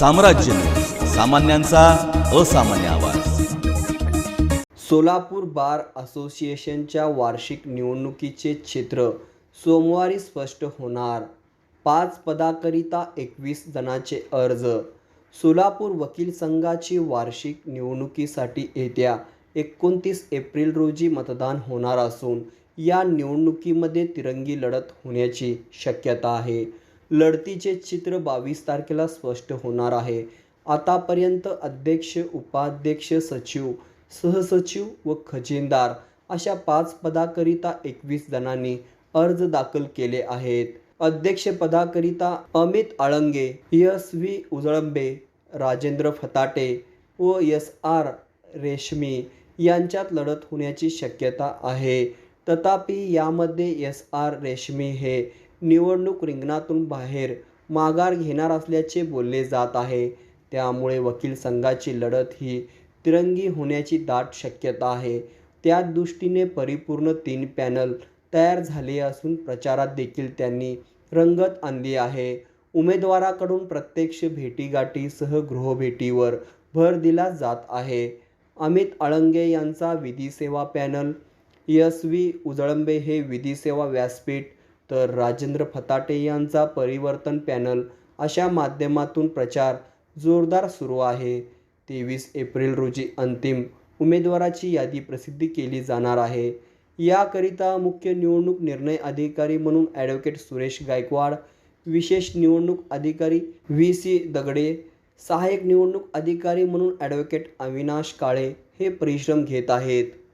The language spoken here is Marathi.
साम्राज्य. सामान्यांचा असामान्य आवाज. सोलापूर बार असोसिएशनच्या वार्षिक निवडणुकीचे चित्र सोमवारी स्पष्ट होणार. पाच पदाकरिता एकवीस जणांचे अर्ज. सोलापूर वकील संघाची वार्षिक निवडणुकीसाठी येत्या एकोणतीस एप्रिल रोजी मतदान होणार असून या निवडणुकीमध्ये तिरंगी लढत होण्याची शक्यता आहे. लढतीचे चित्र बावीस तारखेला स्पष्ट होणार आहे. आतापर्यंत अध्यक्ष उपाध्यक्ष सचिव सहसचिव व खजिनदार अशा पाच पदाकरिता एकवीस जणांनी अर्ज दाखल केले आहेत. अध्यक्षपदाकरिता अमित आळंगे यस व्ही उजळंबे राजेंद्र फताटे व एस आर रेशमी यांच्यात लढत होण्याची शक्यता आहे. तथापि यामध्ये एस आर रेशमी हे निवडणूक रिंगणातून बाहेर माघार घेणार असल्याचे बोलले जात आहे. त्यामुळे वकील संघाची लढत ही तिरंगी होण्याची दाट शक्यता आहे. त्या दृष्टीने परिपूर्ण तीन पॅनल तयार झाले असून प्रचारात देखील त्यांनी रंगत आणली आहे. उमेदवाराकडून प्रत्यक्ष भेटीगाठीसह गृहभेटीवर भर दिला जात आहे. अमित आळंगे यांचा विधी सेवा पॅनल यस व्ही उजळंबे हे विधी सेवा व्यासपीठ तर राजेंद्र फताटे यांचा परिवर्तन पॅनल अशा माध्यमातून प्रचार जोरदार सुरू आहे. तेवीस एप्रिल रोजी अंतिम उमेदवाराची यादी प्रसिद्धी केली जाणार आहे. याकरिता मुख्य निवडणूक निर्णय अधिकारी म्हणून ॲडव्होकेट सुरेश गायकवाड विशेष निवडणूक अधिकारी व्ही सी दगडे सहाय्यक निवडणूक अधिकारी म्हणून ॲडव्होकेट अविनाश काळे हे परिश्रम घेत आहेत.